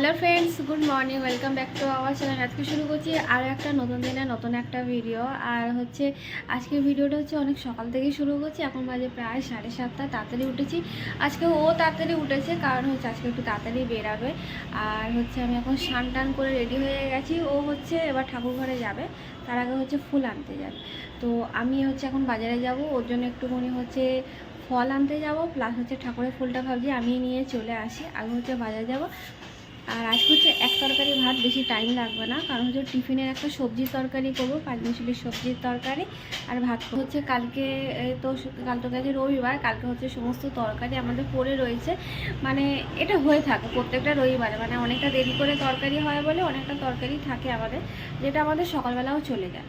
Hello friends good morning welcome back to our channel আজকে শুরু করছি আর একটা নতুন দিনে নতুন একটা ভিডিও আর হচ্ছে, আজকের ভিডিওটা হচ্ছে অনেক সকাল থেকেই শুরু করছি। এখন বাজে প্রায় সাড়ে সাতটা, তাড়াতাড়ি উঠেছি। আজকে ও তাড়াতাড়ি উঠেছে, কারণ হচ্ছে আজকে একটু তাড়াতাড়ি বেরাবে। আর হচ্ছে আমি এখন স্নান টান করে রেডি হয়ে গেছি। ও হচ্ছে এবার ঠাকুর ঘরে যাবে, তার আগে হচ্ছে ফুল আনতে যাবে। তো আমি হচ্ছে এখন বাজারে যাব, ওর জন্য একটুখানি হচ্ছে ফল আনতে যাব। প্লাস হচ্ছে ঠাকুরের ফুলটা ভাবছি আমি নিয়ে চলে আসি, আগে হচ্ছে বাজারে যাব। আর আজকে হচ্ছে এক তরকারি ভাত, বেশি টাইম লাগবে না। কারণ হচ্ছে টিফিনের একটা সবজি তরকারি করব পাঁচমিশুলির সবজির তরকারি আর ভাত হচ্ছে কালকে তো কাল তো কালকে রবিবার, কালকে হচ্ছে সমস্ত তরকারি আমাদের পড়ে রয়েছে। মানে এটা হয়ে থাকে, প্রত্যেকটা রবিবারে। মানে অনেকটা দেরি করে তরকারি হয় বলে অনেকটা তরকারি থাকে আমাদের, যেটা আমাদের সকালবেলাও চলে যায়।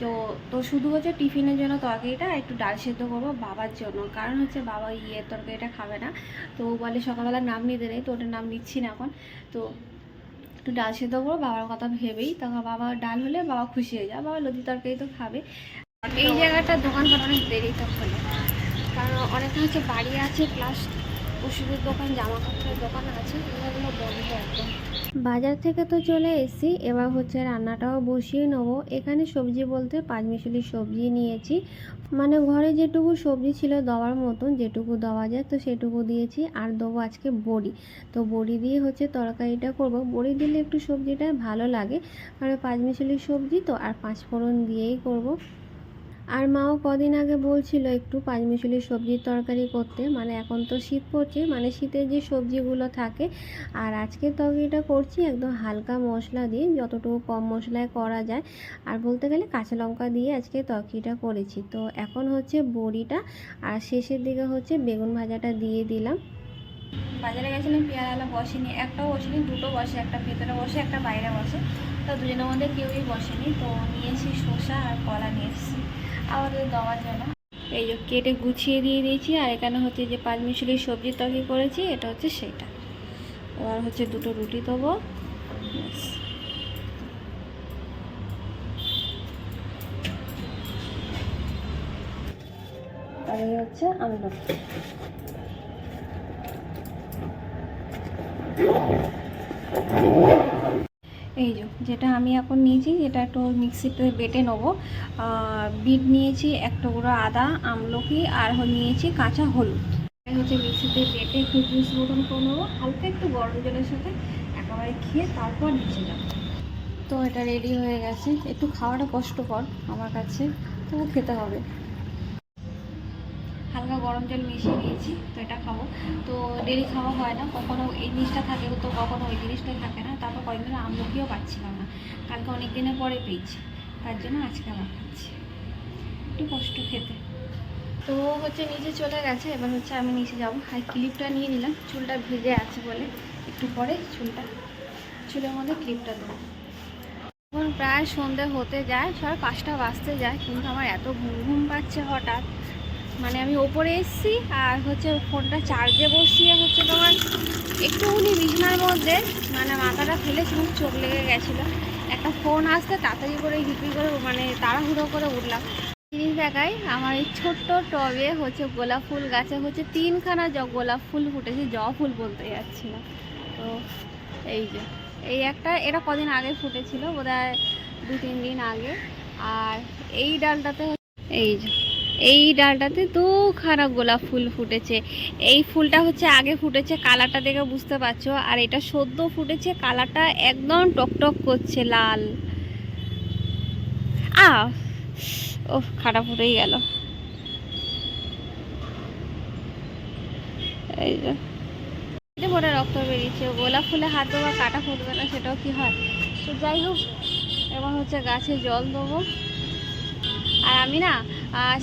তো তো শুধু হচ্ছে টিফিনের জন্য তরকারিটা একটু ডাল সেদ্ধ করব বাবার জন্য। কারণ হচ্ছে বাবা ইয়ে তরকারিটা খাবে না। তো বলে সকালবেলা নাম নিতে নেই তো ওটার নাম নিচ্ছি না এখন। তো একটু ডাল সেদ্ধ করব, বাবার কথা ভেবেই। তখন বাবা ডাল হলে বাবা খুশি হয়ে যায় বাবা লতি তরকারি তো খাবে। এই জায়গাটার দোকানপাট অনেক দেরি তো খোলে কারণ অনেকটা হচ্ছে বাড়ি আছে প্লাস ওষুধের দোকান জামা কাপড়ের দোকান আছে, এগুলো বন্ধ একদম। বাজার থেকে তো চলে এসেছি, এবার হচ্ছে রান্নাটাও বসিয়ে নেব। এখানে সবজি বলতে পাঁচমিশালি সবজি নিয়েছি। মানে ঘরে যেটুকু সবজি ছিল দেওয়ার মতন, যেটুকু দেওয়া যায় তো সেটুকু দিয়েছি। আর দেবো আজকে বড়ি। তো বড়ি দিয়ে হচ্ছে তরকারিটা করব। বড়ি দিলে একটু সবজিটা ভালো লাগে। কারণ পাঁচমিশালি সবজি তো, আর পাঁচফোড়ন দিয়েই করব। আর মাও কদিন আগে বলছিল একটু পাঁচমিশালি সবজির তরকারি করতে। মানে এখন তো শীত পড়ছে মানে শীতের যে সবজিগুলো থাকে। আর আজকে তরকারিটা করছি একদম হালকা মশলা দিয়ে, যতটুকু কম মশলায় করা যায়। আর বলতে গেলে কাঁচা লঙ্কা দিয়ে আজকে তরকারিটা করেছি। তো এখন হচ্ছে বড়িটা, আর শেষের দিকে হচ্ছে বেগুন ভাজাটা দিয়ে দিলাম। বাজারে গেছিলাম পেয়ারালা বসেনি, একটাও বসেনি, দুটো বসে, একটা ভেতরে বসে, একটা বাইরে বসে। তো দুজনের মধ্যে কেউই বসেনি। তো নিয়েছি শসা আর কলা নিয়ে এসেছি। আমাদের দেওয়ার জন্য। এই যে কেটে গুছিয়ে দিয়ে দিয়েছি, আর এখানে হচ্ছে যে পাঁচ পাঁচমিশুলির সবজির তরকারি করেছি, এটা হচ্ছে সেটা। এবার হচ্ছে দুটো রুটি দেবো। আর এই হচ্ছে আমলকি এই যে যেটা আমি এখন নিয়েছি যেটা একটু মিক্সিতে বেটে নেব। বিট নিয়েছি এক টুকরো আদা, আমলকি, আর নিয়েছি কাঁচা হলুদ। হচ্ছে মিক্সিতে বেটে একটু জুস মতন করে নেব, হালকা একটু গরম জলের সাথে একেবারে খেয়ে তারপর নিচে যাব। তো এটা রেডি হয়ে গেছে। একটু খাওয়াটা কষ্টকর আমার কাছে, তবু খেতে হবে। হালকা গরম জল মিশিয়ে নিয়েছি তো এটা খাব। তো ডেলি খাওয়া হয় না, কখনো এই জিনিসটা থাকে তো কখনো ওই জিনিসটাই থাকে না। তারপর কয়েকদিন আমলকিও পাচ্ছিলাম না। কালকে অনেক দিনের পরে পেয়েছি, তার জন্য আজকে আবার খাচ্ছি। একটু কষ্ট খেতে। তো হচ্ছে নিচে চলে গেছে, এবার হচ্ছে আমি নিচে যাব। আর ক্লিপটা নিয়ে নিলাম, চুলটা ভিজে আছে বলে। একটু পরে চুলটা, চুলের মধ্যে ক্লিপটা দেবো। এখন প্রায় সন্ধে হতে যায় সব পাঁচটা বাজতে যায়, কিন্তু আমার এত ঘুম ঘুম পাচ্ছে হঠাৎ। মানে আমি ওপরে এসেছি আর হচ্ছে ফোনটা চার্জে বসিয়ে হচ্ছে তোমার একটুখানি বিছানার মধ্যে মানে মাথাটা ফেলেছিলাম চোখ লেগে গেছিল। একটা ফোন আসতে তাড়াতাড়ি করে হিপি করে মানে তাড়াহুড়ো করে উঠলাম। জিনিস দেখাই, আমার এই ছোট্ট টবে হচ্ছে গোলাপ ফুল গাছে হচ্ছে তিনখানা জ গোলাপ ফুল ফুটেছে, জ ফুল বলতে যাচ্ছি না। তো এই যে, এই একটা, এটা কদিন আগে ফুটেছিল, বোধহয় দু তিন দিন আগে। আর এই ডালটাতে এই যে। এই ডালটাতে দুখানা গোলাপ ফুল ফুটেছে। এই ফুলটা হচ্ছে আগে ফুটেছে, কালারটা দেখে বুঝতে পারছ। আর এটা সদ্য ফুটেছে, কালারটা একদম টকটক করছে, লাল। আ ও খাটা ফুটেই গেল। এই যে। এটা রক্ত বেরিয়েছে গোলাপ ফুলে হাত দেওয়া কাটা ফুটবে না, সেটাও কি হয়? তো যাই হোক, এবার হচ্ছে গাছে জল দেবো। আর আমি না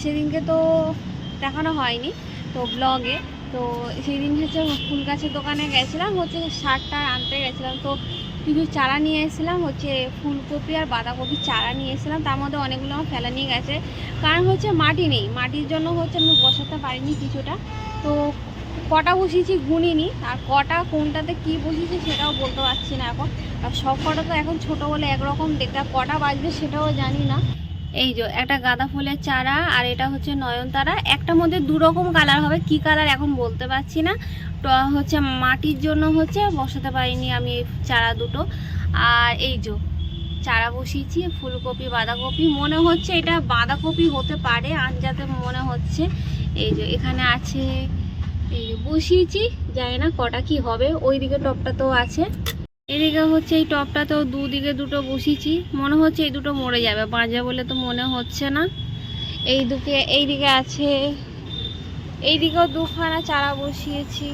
সেদিনকে তো দেখানো হয়নি, তো ব্লগে তো সেদিন হচ্ছে ফুল গাছের দোকানে গেছিলাম, হচ্ছে সারটা আনতে গেছিলাম। তো কিছু চারা নিয়ে এসেছিলাম, হচ্ছে ফুলকপি আর বাঁধাকপির চারা নিয়ে এসেছিলাম। তার মধ্যে অনেকগুলো আমার ফেলা নিয়ে গেছে। কারণ হচ্ছে মাটি নেই, মাটির জন্য হচ্ছে আমি বসাতে পারিনি কিছুটা। তো কটা বসিয়েছি গুনিনি, আর কটা কোনটাতে কি বসিয়েছি সেটাও বলতে পারছি না এখন। আর সব কটা তো এখন ছোটো বলে একরকম দেখতে কটা বাজবে সেটাও জানি না। এই যে, একটা গাঁদা ফুলের চারা আর এটা হচ্ছে নয়নতারা। একটা মধ্যে দু রকম কালার হবে, কি কালার এখন বলতে পারছি না। তো হচ্ছে মাটির জন্য হচ্ছে, বসাতে পারিনি আমি এই চারা দুটো। আর এই যে, চারা বসিয়েছি, ফুলকপি, বাঁধাকপি। মনে হচ্ছে এটা বাঁধাকপি হতে পারে, আঞ্জাতে মনে হচ্ছে। এই যে, এখানে আছে, এই বসিয়েছি, জানি না কটা কি হবে। ওই দিকে ওইদিকে তো আছে। এদিকে হচ্ছে এই টপটাতেও দুদিকে দুটো বসিয়েছি। মনে হচ্ছে এই দুটো মরে যাবে। বাঁচবে বলে তো মনে হচ্ছে না। এই দিকে এইদিকে আছে এইদিকেও দুখানা চারা বসিয়েছি।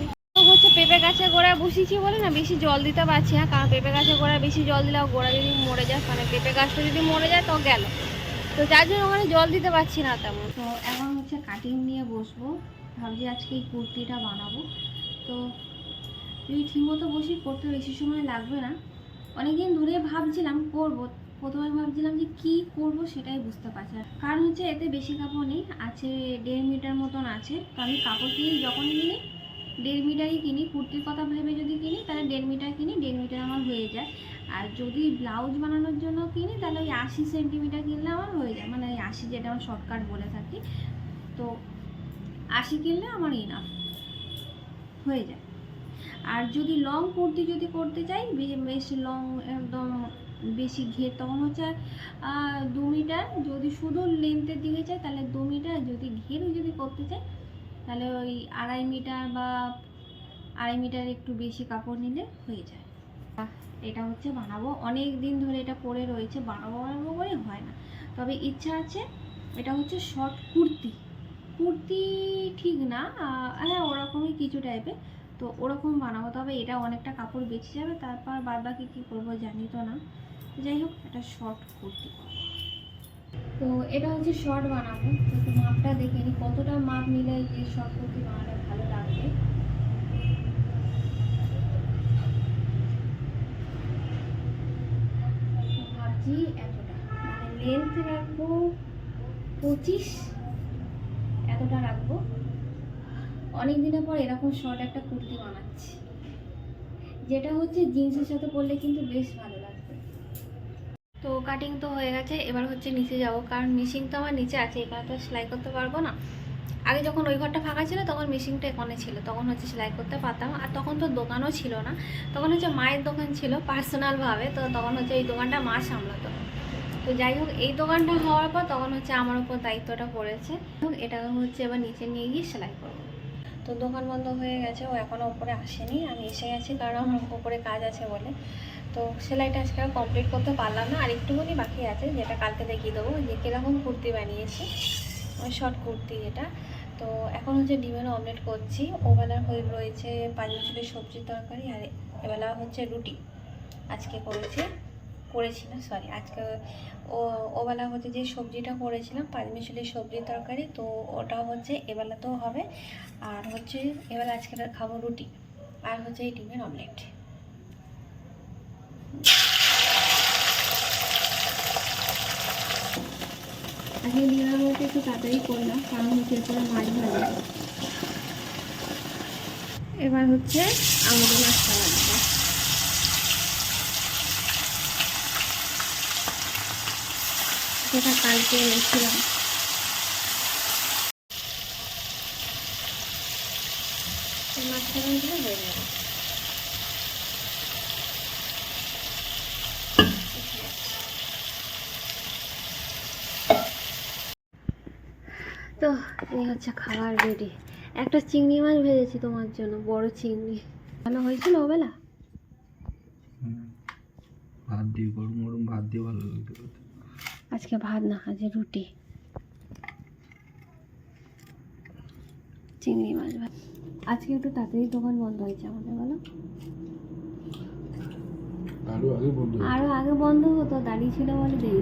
হচ্ছে পেঁপে গাছে গোড়ায় বসিয়েছি বলে না বেশি জল দিতে পারছি না, কারণ পেঁপে গাছে গোড়ায় বেশি জল দিলে গোড়া যদি মরে যায় মানে পেঁপে গাছটা যদি মরে যায় তো গেল। তো যার জন্য ওখানে জল দিতে পারছি না তেমন। তো এখন হচ্ছে কাটিং নিয়ে বসবো। ভাবছি আজকে এই কুর্তিটা বানাবো। তো যদি ঠিকমতো বসি করতে বেশি সময় লাগবে না। অনেকদিন ধরে ভাবছিলাম করব, প্রথমে ভাবছিলাম যে কি করব সেটাই বুঝতে পারছি না। কারণ হচ্ছে এতে বেশি কাপড় নেই, আছে দেড় মিটার মতন আছে। তো আমি কাপড় কিনি, যখন কিনি, দেড় মিটারই কিনি। কুর্তির কথা ভেবে যদি কিনি, তাহলে দেড় মিটার কিনি, দেড় মিটার আমার হয়ে যায়। আর যদি ব্লাউজ বানানোর জন্য কিনি, তাহলে ওই আশি সেন্টিমিটার কিনলে আমার হয়ে যায়। মানে ওই আশি যেটা আমার শর্টকাট বলে থাকি। তো আশি কিনলে আমার ইনাফ হয়ে যায়। আর যদি লং কুর্তি যদি করতে চাই বেশ লং একদম বেশি ঘের তখন হচ্ছে দু মিটার। যদি শুধু লেন্থের দিকে চাই, তাহলে দু মিটার। যদি ঘেরও যদি করতে চাই, তাহলে ওই আড়াই মিটার বা আড়াই মিটার একটু বেশি কাপড় নিলে হয়ে যায়। এটা হচ্ছে বানাবো। অনেক দিন ধরে এটা পরে রয়েছে। বানাবো বানাবো করে হয় না। তবে ইচ্ছা আছে, এটা হচ্ছে শর্ট কুর্তি। কুর্তি ঠিক না হ্যাঁ ওরকমই কিছু টাইপের তো ওরকম বানাবো। তবে এটা অনেকটা কাপড় বেঁচে যাবে, তারপর বাদ বাকি কী করব জানি তো না। যাই হোক এটা শর্ট কুর্তি তো এটা হচ্ছে শর্ট বানাবো। তো একটু মাপটা দেখে নিই, কতটা মাপ নিলে যে শর্ট কুর্তি বানালে ভালো লাগবে? ভাবছি এতটা। মানে লেন্থ রাখব পঁচিশ, এতটা রাখব। অনেক দিনের পর এরকম শর্ট একটা কুর্তি বানাচ্ছি। যেটা হচ্ছে জিন্সের সাথে পরলে কিন্তু বেশ ভালো লাগবে। তো কাটিং তো হয়ে গেছে, এবার হচ্ছে নিচে যাব, কারণ মেশিন তো আমার নিচে আছে এখানে তো সেলাই করতে পারব না। আগে যখন ওই ঘরটা ফাঁকা ছিল, তখন মেশিনটা এখানে ছিল, তখন হচ্ছে সেলাই করতে পারতাম। আর তখন তো দোকানও ছিল না, তখন হচ্ছে মায়ের দোকান ছিল পার্সোনালভাবে তো তখন হচ্ছে এই দোকানটা মা সামলাতো। তো যাই হোক, এই দোকানটা হওয়ার পর তখন হচ্ছে আমার উপর দায়িত্বটা পড়েছে। এবং এটা হচ্ছে এবার নিচে নিয়ে গিয়ে সেলাই করব। তো দোকান বন্ধ হয়ে গেছে ও এখনও উপরে আসেনি আমি এসে গেছি কারণ আমার উপরে কাজ আছে বলে। তো সেলাইটা আজকে আর কমপ্লিট করতে পারলাম না আর একটুখানি বাকি আছে যেটা কালকে দেখিয়ে দেবো যে কীরকম কুর্তি বানিয়েছি ওই শর্ট কুর্তি যেটা। তো এখন হচ্ছে ডিমের অমলেট করছি ওবেলার হয়ে রয়েছে পাঁচমিশালি সবজির তরকারি আর এবেলা হচ্ছে রুটি। আজকে করেছি। করেছি না সরি আজকে ও ওবেলা হচ্ছে যে সবজিটা করেছিলাম পাঁচমিশালি সবজির তরকারি তো ওটা হচ্ছে এবেলাতেও হবে আর হচ্ছে এবেলা আজকে খাব রুটি আর হচ্ছে এই ডিমের অমলেট ডিমের অমলেট একটু তাড়াতাড়ি করলাম কারণ হচ্ছে এরপরে মাছ ভাজা। এবার হচ্ছে আমাদের মাছটা যেটা কালকে এনেছিলাম যাবে তো, এই হচ্ছে খাবার রেডি একটা চিংড়ি মাছ ভেজেছি তোমার জন্য, বড় চিংড়ি। ভালো হয়েছিল ওবেলা? ভাত দিয়ে, গরম গরম ভাত দিয়ে ভালো লাগতো। আজকে ভাত না আজকে রুটি। চিংড়ি মাছ ভাত। আজকে একটু তাড়াতাড়ি দোকান বন্ধ হয়েছে আমাদের বলো। আরও আগে বন্ধু হতো। দাঁড়িয়ে ছিল বলে দেরি